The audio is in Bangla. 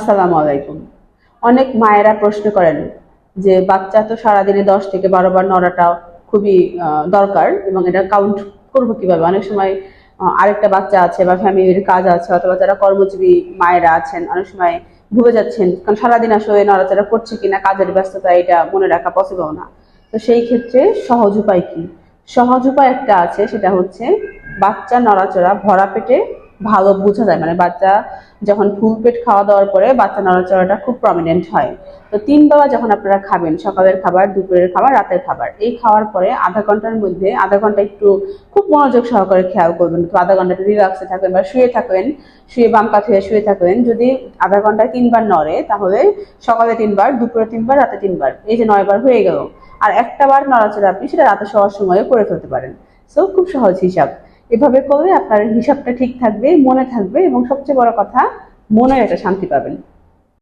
আসসালামু আলাইকুম। অনেক মায়েরা প্রশ্ন করেন যে বাচ্চা তো সারাদিনে দশ থেকে বারো বার নড়াটা খুবই দরকার এবং এটা কাউন্ট করব কীভাবে? অনেক সময় আরেকটা বাচ্চা আছে বা ফ্যামিলির কাজ আছে অথবা যারা কর্মজীবী মায়েরা আছেন, অনেক সময় ভুলে যাচ্ছেন কারণ সারাদিন আসলে নড়াচড়া করছে কিনা, কাজের ব্যস্ততা এটা মনে রাখা পসিবল না। তো সেই ক্ষেত্রে সহজ উপায় কি? সহজ উপায় একটা আছে, সেটা হচ্ছে বাচ্চা নড়াচড়া ভরা পেটে ভালো বোঝা যায়। মানে বাচ্চা যখন ফুল পেট খাওয়া দাওয়ার পরে বাচ্চা নড়াচড়াটা খুব প্রমিনেন্ট হয়। তো তিন বেলা যখন আপনারা খাবেন, সকালের খাবার, দুপুরের খাবার, রাতের খাবার, এই খাওয়ার পরে আধা ঘণ্টার মধ্যে, আধা ঘণ্টা একটু খুব মনোযোগ সহকারে খেয়াল করবেন। তো আধা ঘণ্টা রিল্যাক্সে থাকবেন বা শুয়ে থাকবেন, শুয়ে বাম হয়ে শুয়ে থাকবেন। যদি আধা ঘন্টায় তিনবার নড়ে, তাহলে সকালে তিনবার, দুপুরে তিনবার, রাতে তিনবার। এই যে নয়বার হয়ে গেল। আর একটা বার নড়াচড়া আপনি সেটা রাতে শোয়ার সময় করে ফেলতে পারেন। সো খুব সহজ হিসাব। এভাবে করলে আপনার হিসাবটা ঠিক থাকবে, মনে থাকবে এবং সবচেয়ে বড় কথা মনে একটা শান্তি পাবেন।